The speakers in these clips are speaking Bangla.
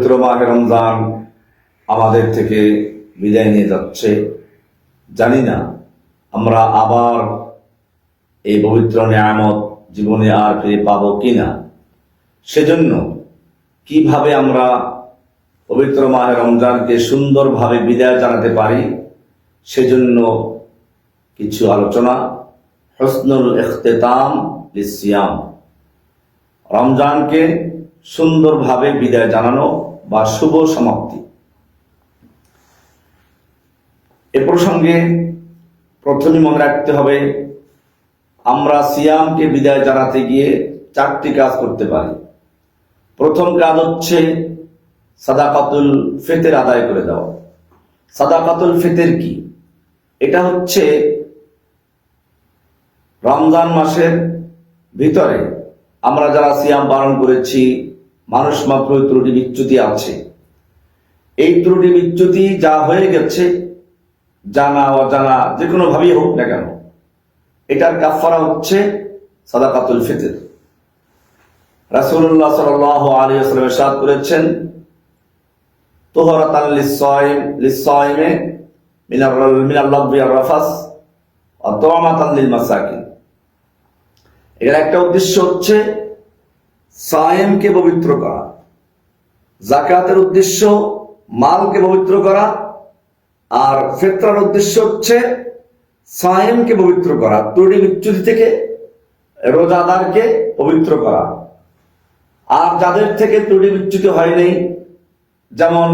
পবিত্র মাহে রমজান আমাদের থেকে বিদায় নিয়ে যাচ্ছে। জানি না, আমরা আবার এই পবিত্র নিয়ামত জীবনে আর ফিরে পাবো কিনা। সেজন্য কীভাবে আমরা পবিত্র মাহে রমজানকে সুন্দরভাবে বিদায় জানাতে পারি, সেজন্য কিছু আলোচনা। হসনুল ইখতেতাম লিসিয়াম রমজানকে সুন্দরভাবে বিদায় জানানো বা শুভ সমাপ্তি। এ প্রসঙ্গে প্রথমে মনে রাখতে হবে, আমরা সিয়ামকে বিদায় জানাতে গিয়ে চারটি কাজ করতে পারি। প্রথম কাজ হচ্ছে সাদাকাতুল ফেতের আদায় করে দেওয়া। সাদাকাতুল ফেতের কি? এটা হচ্ছে রমজান মাসের ভিতরে আমরা যারা সিয়াম পালন করেছি মানুষ মাত্র ত্রুটি বিচ্যুতি আছে এই ত্রুটি বিচ্যুতি যা হয়ে গেছে জানা অজানা, যে কোনো ভাবেই হোক না কেন, এটার কাফারা হচ্ছে সাদাকাতুল ফিতর। রাসূলুল্লাহ সাল্লাল্লাহু আলাইহি ওয়াসাল্লাম ইরশাদ করেছেন, তুহরাতান লিস-সাইমে মিনার মিনাল লাগবি আর রাফাস, ওয়া তুমাতান লিল মাসাকিন এর একটা উদ্দেশ্য হচ্ছে সায়েমকে পবিত্র করা। জাকাতের উদ্দেশ্য মালকে পবিত্র করা। আর ফেতরার উদ্দেশ্য হচ্ছে সায়েমকে পবিত্র করা। ত্রুটি বিচ্যুতি থেকে রোজাদারকে পবিত্র করা। আর যাদের থেকে ত্রুটি বিচ্যুতি হয়নি যেমন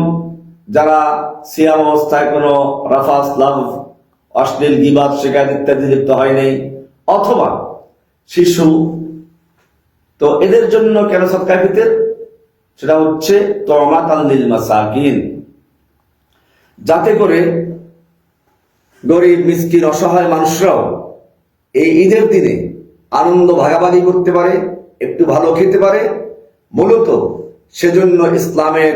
যারা সিয়াম অবস্থায় কোনো রাফাস, লাভ, অশ্লীল গিবাদ, শিকায়ত ইত্যাদি লিপ্ত হয়নি অথবা শিশু তো এদের জন্য কেন সৎকার ফিতের সেটা হচ্ছে তমাত আল্লিল মাসাকিন। যাতে করে গরিব, মিসকিন, অসহায় মানুষরাও এই ঈদের দিনে আনন্দ ভাগাভাগি করতে পারে, একটু ভালো খেতে পারে। মূলত সেজন্য ইসলামের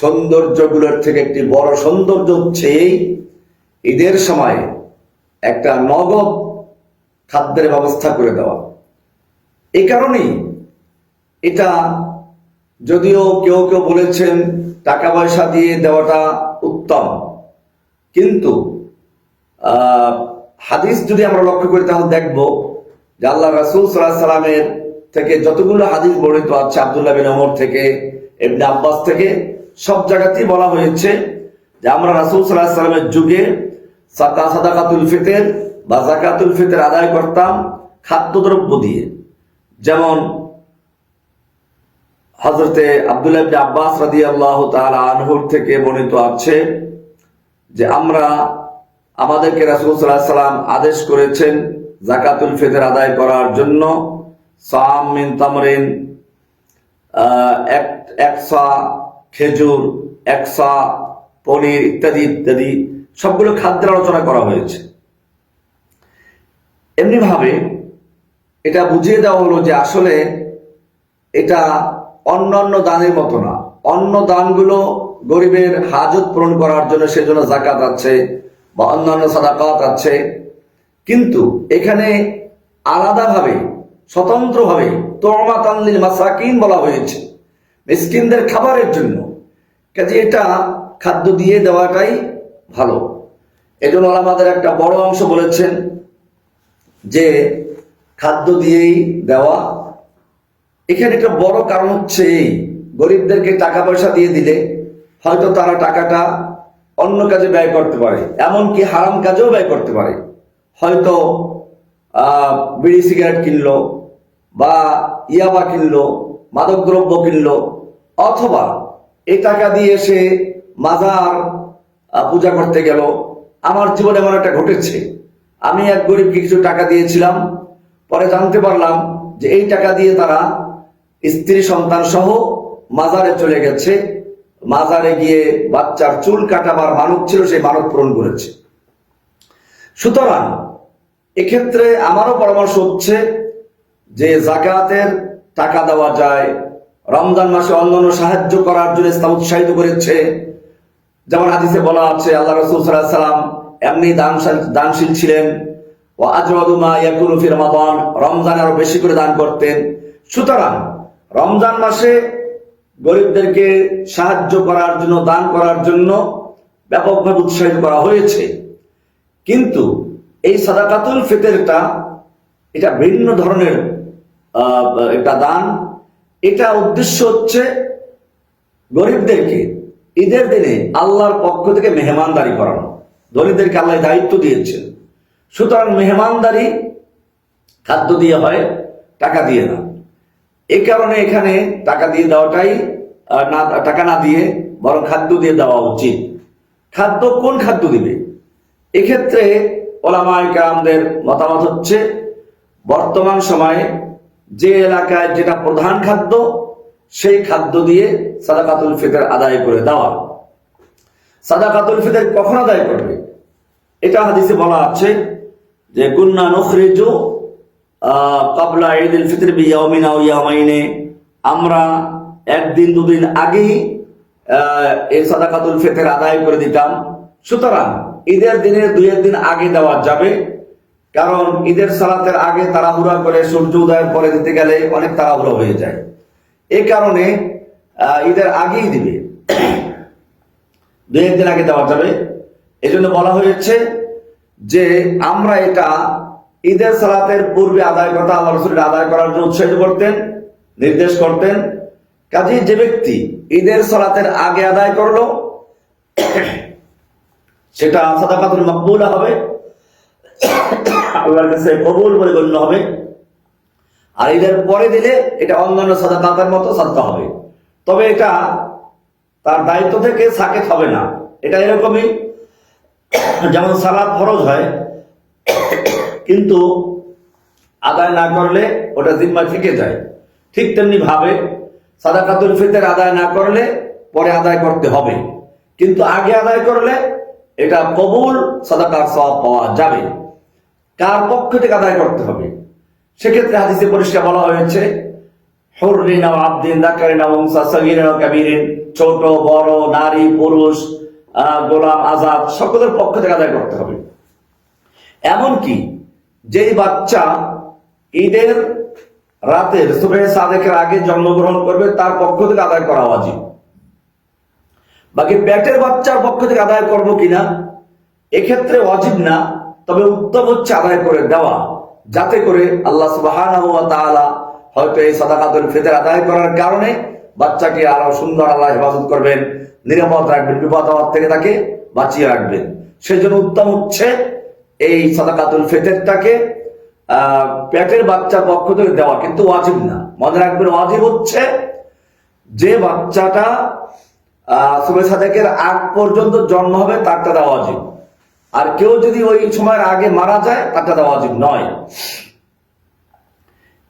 সৌন্দর্যগুলোর থেকে একটি বড় সৌন্দর্য হচ্ছে এই ঈদের সময় একটা নগদ খাদ্যের ব্যবস্থা করে দেওয়া। এই কারণেই এটা যদিও কেউ কেউ বলেছেন টাকা পয়সা দিয়ে দেওয়াটা উত্তম। কিন্তু হাদিস যদি আমরা লক্ষ্য করি, তাহলে দেখব যে আল্লাহ রাসুল সাল্লাহ সাল্লামের থেকে যতগুলো হাদিস বর্ণিত আছে, আবদুল্লাহ বিন ওমর থেকে এমনি আব্বাস থেকে, সব জায়গাতেই বলা হয়েছে যে আমরা রাসুল সাল্লাহ সাল্লামের যুগে সাদাকাতুল ফিতের বা জাকাতুল ফিতের আদায় করতাম খাদ্যদ্রব্য দিয়ে। যেমন হজরতে আবদুল্লাহ ইবনে আব্বাস রাদিয়াল্লাহু তাআলা আনহুর থেকে বর্ণিত আছে যে আমরা আমাদেরকে রাসূল সাল্লাম আদেশ করেছেন জাকাতুল ফিতর আদায় করার জন্য সাম মিন তামরিন এক একসা খেজুর একসা পনির ইত্যাদি ইত্যাদি সবগুলো খাদ্যের আলোচনা করা হয়েছে। এমনি ভাবে এটা বুঝিয়ে দেওয়া হলো যে আসলে এটা অন্যান্য দানের মতো না। অন্য দানগুলো গরিবের হাজত পূরণ করার জন্য সেজন্য জাকাত আছে বা অন্যান্য সাদাকাত আছে। কিন্তু এখানে আলাদাভাবে, স্বতন্ত্রভাবে তোরমাতান্নিল মাসাকিন বলা হয়েছে, মিসকিনদের খাবারের জন্য। কাজে এটা খাদ্য দিয়ে দেওয়াটাই ভালো। এজন্য আমাদের একটা বড় অংশ বলেছেন যে খাদ্য দিয়েই দেওয়া এখানে একটা বড় কারণ হচ্ছে এই, গরিবদেরকে টাকা পয়সা দিয়ে দিলে হয়তো তারা টাকাটা অন্য কাজে ব্যয় করতে পারে, এমনকি হারাম কাজেও ব্যয় করতে পারে। হয়তো বিড়ি সিগারেট কিনলো, বা ইয়াবা কিনলো, মাদকদ্রব্য কিনলো, অথবা এই টাকা দিয়ে সে মাজার পূজা করতে গেল। আমার জীবনে এমন একটা ঘটেছে। আমি এক গরিবকে কিছু টাকা দিয়েছিলাম, পরে জানতে পারলাম যে এই টাকা দিয়ে তারা স্ত্রী সন্তান সহ মাজারে চলে গেছে। মাজারে গিয়ে বাচ্চার চুল কাটাবার মানব ছিল, সেই মানব পূরণ করেছে। সুতরাং এক্ষেত্রে আমারও পরামর্শ হচ্ছে যে জাকাতের টাকা দেওয়া যায়, রমজান মাসে অন্যান্য সাহায্য করার জন্য ইসলাম উৎসাহিত করেছে। যেমন হাদিসে বলা আছে, আল্লাহ রসুল সাল্লাম এমনি দানশীল দানশীল ছিলেন। ও আজমা ইয়াকুলু ফি রমাদান, রমজান আরও বেশি করে দান করতেন। সুতরাং রমজান মাসে গরিবদেরকে সাহায্য করার জন্য, দান করার জন্য ব্যাপকভাবে উৎসাহিত করা হয়েছে। কিন্তু এই সাদাকাতুল ফিতরটা এটা ভিন্ন ধরনের একটা দান। এটা উদ্দেশ্য হচ্ছে গরিবদেরকে ঈদের দিনে আল্লাহর পক্ষ থেকে মেহমানদারি করানো। গরিবদেরকে আল্লাহ দায়িত্ব দিয়েছেন। সুতরাং মেহমানদারি খাদ্য দিয়ে হয়, টাকা দিয়ে না। এই কারণে এখানে টাকা দিয়ে দেওয়াটাই না, টাকা না দিয়ে বরং খাদ্য দিয়ে দেওয়া উচিত। খাদ্য কোন খাদ্য দিবে? এক্ষেত্রে ওলামায় কামদের মতামত হচ্ছে, বর্তমান সময়ে যে এলাকায় যেটা প্রধান খাদ্য, সেই খাদ্য দিয়ে সাদাকাতুল ফিতর আদায় করে দেওয়া। সাদাকাতুল ফিতর কখন আদায় করবে? এটা হাদিসে বলা আছে যে, কুন্না নখরিজু কাবলা ঈদ উল ফিতর বিয়াউমিন আও ইয়ামাইনে। আমরা একদিন, দুদিন আগেই এই সাদাকাতুল ফিতর আদায় করে দিতাম। সুতরাং ঈদের দিনের দুই একদিন আগে দেওয়া যাবে। কারণ ঈদের সালাতের আগে তাড়াহুড়া করে সূর্য উদয়ের পরে দিতে গেলে অনেক তাড়াহুড়ো হয়ে যায়। এই কারণে ঈদের আগেই দিবে। দুই একদিন আগে দেওয়া যাবে। এজন্য বলা হয়েছে যে আমরা এটা ঈদের সালাতের পূর্বে আদায় করতে আল্লাহ রসুলের আদায় করার জন্য উৎসাহিত করতেন, নির্দেশ করতেন। কাজে যে ব্যক্তি ঈদের সালাতের আগে আদায় করল, সেটা সাদাকাতুল মকবুলা হবে, আল্লাহর কাছে কবুল বলে গণ্য হবে। আর ঈদের পরে দিলে এটা অন্যান্য সাদাকাতের মতো সাদকা হবে। তবে এটা তার দায়িত্ব থেকে সাকেত হবে না। এটা এরকমই, যেমন সালাদ ফরজ হয় কিন্তু আদায় না করলে ওটা জিম্মা থেকে যায়। ঠিক তেমনি ভাবে সাদাকাতুল ফিতর আদায় না করলে পরে আদায় করতে হবে। কিন্তু আগে আদায় করলে এটা কবুল সাদাকার সব পাওয়া যাবে। কার পক্ষ থেকে আদায় করতে হবে? সেক্ষেত্রে হাদিসে পরিষ্কার বলা হয়েছে হুররিন আও আবদিন দাকারিন সগীরিন আও কাবীরিন ছোট, বড়, নারী, পুরুষ গোলাম, আজাদ, সকলের পক্ষ থেকে আদায় করতে হবে। এমনকি যেই বাচ্চা ঈদের রাতের সুবে সাদেকের আগে জন্মগ্রহণ করবে, তার পক্ষ থেকে আদায় করা উচিত বাকি পেটের বাচ্চার পক্ষ থেকে আদায় করব কিনা, এক্ষেত্রে অজিব না, তবে উত্তম হচ্ছে আদায় করে দেওয়া, যাতে করে আল্লাহ তাআলা হয়তো এই সাদাকাতুল ফিতর আদায় করার কারণে বাচ্চাকে আরও সুন্দর আল্লাহ হেফাজত করবেন, নিরাপদ রাখবেন, বিপদ আপদ থেকে তাকে বাঁচিয়ে রাখবেন। সেই জন্য উত্তম হচ্ছে এই সাদাকাতুল ফিতরটাকে পেটের বাচ্চার পক্ষ থেকে দেওয়া, কিন্তু ওয়াজিব না। মনে রাখবেন ওয়াজিব হচ্ছে যে বাচ্চাটা সুবে সাদেকের আগ পর্যন্ত জন্ম হবে, তারটা দেওয়া উচিত আর কেউ যদি ওই সময়ের আগে মারা যায়, তারটা দেওয়া উচিত নয়।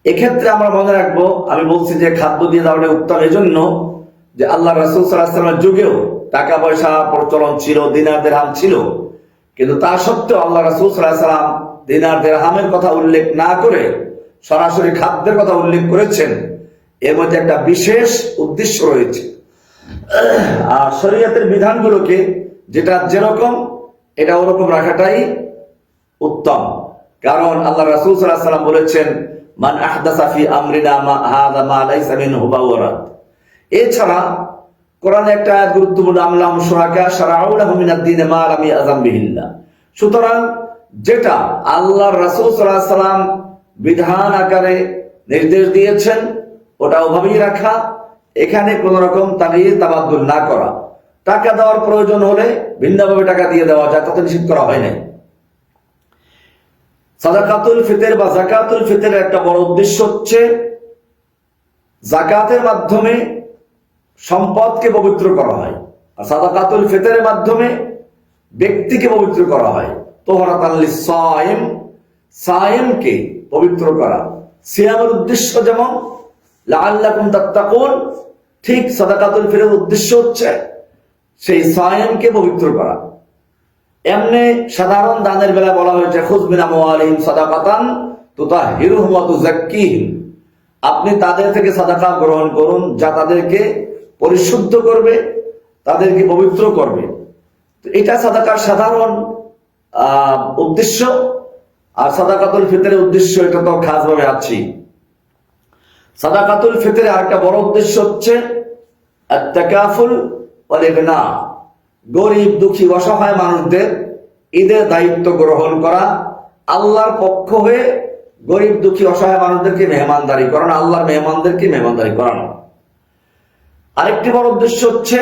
এক্ষেত্রে আমরা মনে রাখব, আমি বলছি যে খাদ্য দিয়ে দেওয়াটা উত্তম, এজন্য যে আল্লাহ রসুল সাল্লাহামের যুগেও টাকা পয়সা প্রচলন ছিল দিনার দেরহাম ছিল। কিন্তু তা সত্ত্বেও আল্লাহ রসুল সাল্লাহাম দিনার দেরহামের কথা উল্লেখ না করে সরাসরি খাদ্যের কথা উল্লেখ করেছেন। এর মধ্যে একটা বিশেষ উদ্দেশ্য রয়েছে। আর শরীয়তের বিধানগুলোকে যেটা যেরকম, এটা ওরকম রাখাটাই উত্তম। কারণ আল্লাহ রাসূল আলাইহি সাল্লাম বলেছেন, মান আহদাসা ফি আমরিনা মা হাযা মা লাইসা মিনহু বাওয়ারাত এছাড়া কোরআনে একটা আয়াত গুরুত্বপূর্ণ আমলাম মিনাদ দ্বীন মা লাম ইয়াযাম বিহিল্লাহ সুতরাং যেটা আল্লাহর রাসূল আলাইহি সাল্লাম বিধান আকারে নির্দেশ দিয়েছেন, ওটা ওভাবেই রাখা। এখানে কোন রকম তাগিয়ে তাবাদ্দুল না করা। টাকা দেওয়ার প্রয়োজন হলে ভিন্নভাবে টাকা দিয়ে দেওয়া যায়, তাতে নিষিদ্ধ করা হয় নাই। সাদাকাতুল ফিতর বা জাকাতুল ফিতের একটা বড় উদ্দেশ্য হচ্ছে, জাকাতের মাধ্যমে সম্পদকে পবিত্র করা হয়। আর সাদাকাতুল ফিতরের মাধ্যমে ব্যক্তিকে পবিত্র করা হয়। তোহরাত আল্লি সায়েম সায়েমকে পবিত্র করা। সিয়ামের উদ্দেশ্য যেমন, লাআল্লাকুম তাত্তাকুন, ঠিক সাদাকাতুল ফিতরের উদ্দেশ্য হচ্ছে সেই সায়েমকে পবিত্র করা। এমনি সাধারণ দানের বেলা বলা হয়েছে খুজবিনা মোয়ালিম সাদাকাতান তুতা হিরুহুম তুজাক্কিহিম আপনি তাদের থেকে সাদাকা গ্রহণ করুন, যা তাদেরকে পরিশুদ্ধ করবে, তাদেরকে পবিত্র করবে। তো এটা সাদাকার সাধারণ উদ্দেশ্য, আর সাদাকাতুল ফিতরের উদ্দেশ্য এটা তো খাসভাবে আছে। সাদাকাতুল ফিতরে আরেকটা বড় উদ্দেশ্য হচ্ছে ওয়াল ইগনা। গরিব, দুঃখী, অসহায় মানুষদের ঈদের দায়িত্ব গ্রহণ করা, আল্লাহর পক্ষ হয়ে গরিব, দুঃখী, অসহায় মানুষদেরকে মেহমানদারি করানো, আল্লাহর মেহমানদেরকে মেহমানদারি করানো। আরেকটি বড় উদ্দেশ্য হচ্ছে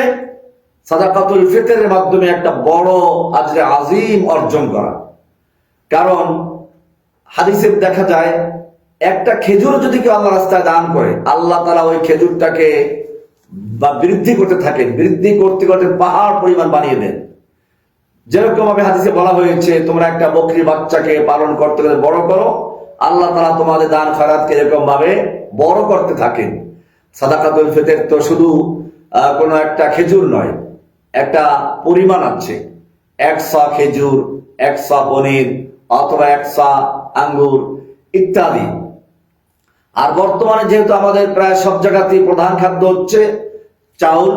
সাদাকাতুল ফিতরের মাধ্যমে একটা বড় আজরে আজিম অর্জন করা। কারণ হাদিসে দেখা যায়, একটা খেজুর যদি কেউ আল্লাহ রাস্তায় দান করে, আল্লাহ তারা ওই খেজুরটাকে বা বৃদ্ধি করতে থাকেন, বৃদ্ধি করতে করতে পাহাড় পরিমাণ বানিয়ে দেন। যেরকম ভাবে হাদিসে বলা হয়েছে, তোমরা একটা বকরি বাচ্চাকে পালন করতে বড় করো, আল্লাহ তারা তোমাদের দান খরাতকে এরকম ভাবে বড় করতে থাকেন। সাদাকাতুল ফিতর তো শুধু কোনো একটা খেজুর নয়, একটা পরিমাণ আছে। একশা খেজুর, একশা পনির, অথবা একশা আঙ্গুর ইত্যাদি। আর বর্তমানে যেহেতু আমাদের প্রায় সব জায়গাতেই প্রধান খাদ্য হচ্ছে চাউল,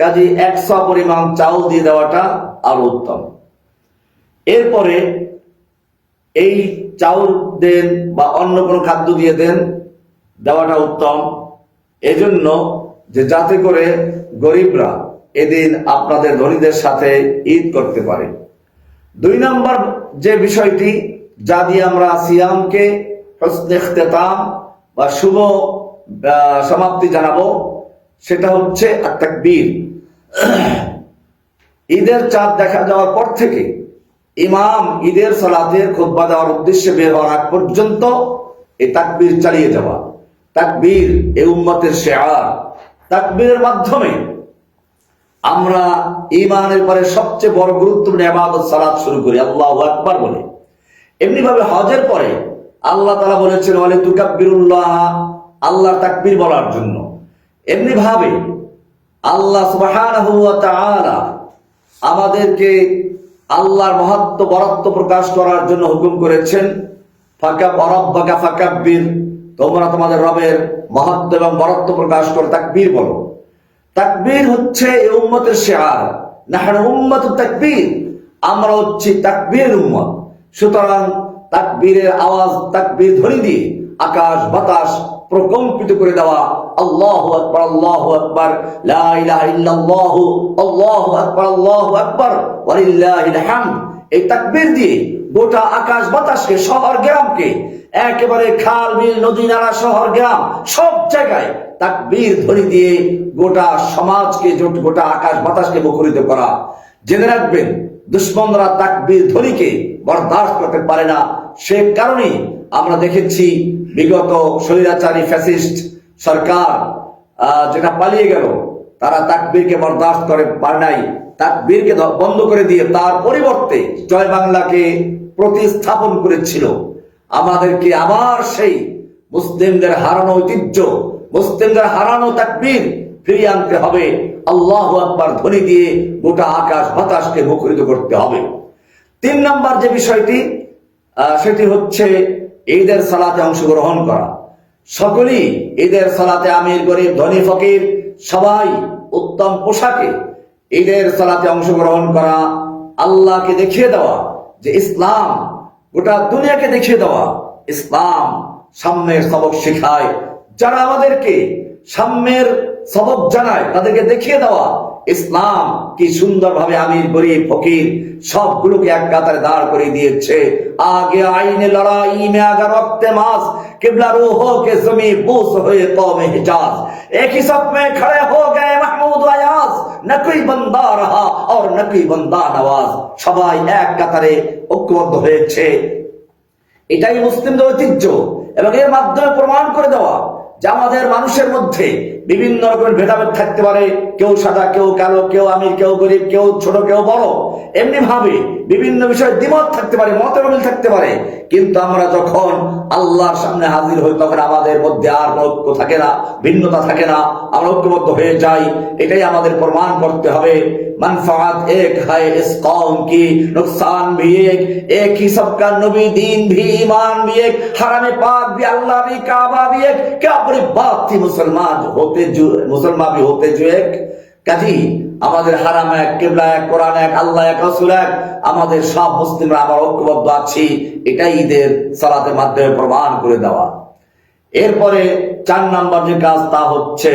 কাজে একশো পরিমাণ চাউল দিয়ে দেওয়াটা আরও উত্তম। এরপরে এই চাউল দেন বা অন্য কোনো খাদ্য দিয়ে দেন, দেওয়াটা উত্তম। এজন্য যে যাতে করে গরিবরা এদিন আপনাদের ধনীদের সাথে ঈদ করতে পারে। দুই নম্বর যে বিষয়টি, যা দিয়ে আমরা সিয়ামকে হসনে ইখতিতাম বা শুভ সমাপ্তি জানাব, সেটা হচ্ছে তাকবীর ঈদের চাঁদ দেখা যাওয়ার পর থেকে ইমাম ঈদের সালাতের খুতবা দেওয়ার উদ্দেশ্যে বের হওয়ার আগ পর্যন্ত এ তাকবীর চালিয়ে যাওয়া। তাকবীর এই উম্মতের শেয়ার তাকবীরের মাধ্যমে আমরা ইমানের পরে সবচেয়ে বড় গুরুত্বপূর্ণ আবাদত সালাত শুরু করি। আল্লাহ আকবার বলে। এমনি ভাবে হজের পরে আল্লাহ তালা বলেছেন, ওয়ালে তুকাব্বিরুল্লাহ আল্লাহ তাকবীর বলার জন্য। এমনি ভাবে আল্লাহ সুবহানাহু আমাদেরকে আল্লাহর মহত্ব, বরত্ব প্রকাশ করার জন্য হুকুম করেছেন ফাকা বরব্বাকা ফাকাব্বির তোমরা তোমাদের রবের মহত্ব এবং বরত্ব প্রকাশ করে, তাকবীর বলো। তাকবীর হচ্ছে এই উম্মতের শেয়ার। নাহনু উম্মত তাকবীর। আমরা হচ্ছি তাকবীর উম্মত। সুতরাং তাকবীরের আওয়াজ, তাকবীর ধ্বনি দিয়ে আকাশ, বাতাস প্রকম্পিত করে দেওয়া। আল্লাহু আকবার আল্লাহু আকবার। লা ইলাহা ইল্লাল্লাহু, আল্লাহু আকবার আল্লাহু আকবার। ওয়ালিল্লাহিল হামদ। এই তাকবীর দিয়ে গোটা আকাশ, বাতাসকে, শহর, গ্রামকে একেবারে খাল, বিল, নদী, নালা, শহর, গ্রাম, সব জায়গায় তাকবীর ধ্বনি দিয়ে গোটা সমাজকে জোট- গোটা আকাশ বাতাসকে মুখরিত করা। জেনে রাখবেন, দুশ্মনরা তাকবীর ধ্বনিকে বরদাস্ত করতে পারে না। সে কারণে আমরা দেখেছি বিগত স্বৈরাচারী ফ্যাসিস্ট সরকার যেটা পালিয়ে গেল, তারা তাকবীরকে বরদাস্ত করে পারে নাই। তাকবীরকে বন্ধ করে দিয়ে তার পরিবর্তে জয় বাংলাকে প্রতিস্থাপন করেছিল। আমাদেরকে আবার সেই মুসলিমদের হারানো ঐতিহ্য, মুসলিমদের হারানো তাকবীর ফিরিয়ে আনতে হবে। আল্লাহ আকবার ধ্বনি দিয়ে গোটা আকাশ বাতাসকে মুখরিত করতে হবে। তিন নম্বর যে বিষয়টি সেটি হচ্ছে ঈদের সালাতে অংশগ্রহণ করা। সকলেই ঈদের সালাতে আমির, গরিব, ধনী, ফকির, সবাই উত্তম পোশাকে ঈদের সালাতে অংশগ্রহণ করা, আল্লাহকে দেখিয়ে দেওয়া যে ইসলাম গোটা দুনিয়াকে দেখিয়ে দেওয়া। ইসলাম সাম্যের সবক শেখায়। যারা আমাদেরকে সাম্যের সবক জানায়, তাদেরকে দেখিয়ে দেওয়া ইসলাম কি সুন্দরভাবে আমির গরিব ফকির সবগুলোকে এক কাতারে দাঁড় করে দিয়েছে আগে আইনে লড়াই মে আগা রক্তে মাস किबला रूहों के जमी बूस हुए कौम हिजाज एक ही सब में खड़े हो गए महमूद अयाज न कोई बंदा रहा और न कोई बंदा नवाज সবাই এক কাতারে ঐক্যবদ্ধ হয়েছে এটাই মুসলিমদের ঐতিহ্য এবং এর মাধ্যমে প্রমাণ করে দেওয়া যে আমাদের মানুষের মধ্যে বিভিন্ন রকমের ভেদাভেদ থাকতে পারে কেউ সাদা কেউ কালো কেউ আমির কেউ গরিব কেউ ছোট কেউ বড় এমনি ভাবে বিভিন্ন বিষয়ে দ্বিমত থাকতে পারে মতের মিল থাকতে পারে কিন্তু আমরা যখন আল্লাহর সামনে হাজির হই তখন আমাদের মধ্যে আর কোনো ঐক্য থাকে না ভিন্নতা থাকে না আমরা ঐক্যবদ্ধ হয়ে যাই এটাই আমাদের প্রমাণ করতে হবে मनफात एक है इस कौम की नुकसान भी एक एक ही सबका नबी दीन भी ईमान भी एक हरम पाक भी अल्लाह भी काबा भी एक क्या बड़ी बात थी मुसलमान होते হতে মুসলমান হতে জুয়েক কাজী, আমাদের হারাম এক, কেবলা এক, কোরআন এক, আল্লাহ এক, রসুল এক, আমাদের সব মুসলিমরা আমার ঐক্যবদ্ধ আছি, এটাই ঈদের সালাতের মাধ্যমে প্রমাণ করে দেওয়া। এরপরে চার নাম্বার যে কাজ তা হচ্ছে,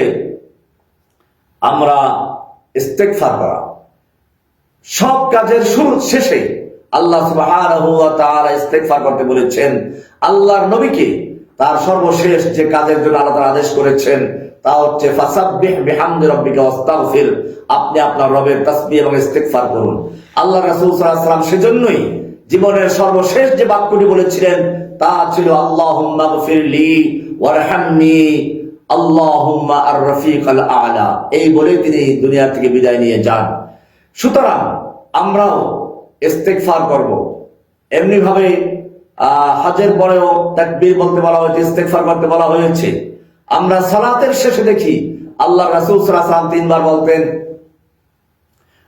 আমরা ইস্তেকফার করা। সব কাজের শুরু শেষে আল্লাহ সুবাহ ইস্তেকফার করতে বলেছেন, আল্লাহর নবীকে তার সর্বশেষ যে কাজের জন্য আল্লাহ আদেশ করেছেন তা হচ্ছে ফাসাব্বিহ বিহামদি রাব্বিকা ওয়াস্তাগফির। আপনি আপনার রবের তাসবিহ এবং ইস্তেগফার করুন আল্লাহ রাসূল সাল্লাল্লাহু আলাইহি সেজন্যই জীবনের সর্বশেষ যে বাক্যটি বলেছিলেন তা ছিল আল্লাহুম্মা গফিরলি ওয়ারহামনি আল্লাহুম্মা আর রফিকাল আলা। এই বলে তিনি দুনিয়া থেকে বিদায় নিয়ে যান। সুতরাং আমরাও ইস্তেকফার করব। এমনি ভাবে আহ, হজের পরেও তাকবীর বলতে বলা হয়েছে ইস্তেকফার করতে বলা হয়েছে। আমরা সালাতের শেষে দেখি আল্লাহ রাসূল ওয়াসাল্লাম তিনবার বলতেন,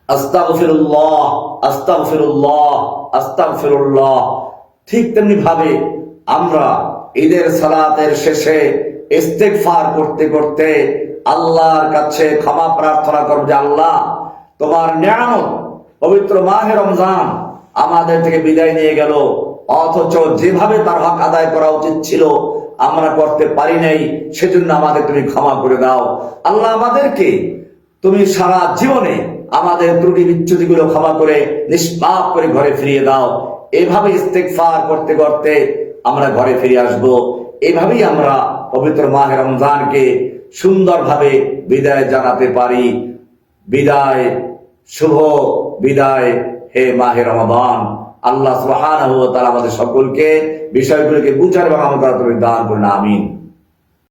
আস্তাগফিরুল্লাহ আস্তাগফিরুল্লাহ আস্তাগফিরুল্লাহ। ঠিক তেমনি ভাবে আমরা ঈদের সালাতের শেষে ইস্তেগফার করতে করতে আল্লাহর কাছে ক্ষমা প্রার্থনা করব যে আল্লাহ, তোমার নিয়ামত পবিত্র মাহে রমজান আমাদের থেকে বিদায় নিয়ে গেল। অথচ যেভাবে তার হক আদায় করা উচিত ছিল, আমরা করতে পারি নাই, সেজন্য আমাদের তুমি ক্ষমা করে দাও। আল্লাহ আমাদেরকে তুমি সারা জীবনে আমাদের ত্রুটি বিচ্যুতি গুলো ক্ষমা করে নিষ্পাপ করে ঘরে ফিরিয়ে দাও। এভাবে ইস্তেকফার করতে করতে আমরা ঘরে ফিরে আসব। এভাবেই আমরা পবিত্র মাহে রমজানকে সুন্দরভাবে বিদায় জানাতে পারি। বিদায়, শুভ বিদায়, হে মাহে রমাদান। আল্লাহ সোহান আমাদের সকলকে বিষয়গুলোকে বুঝার এবং আমাদের দান করুন আমিন।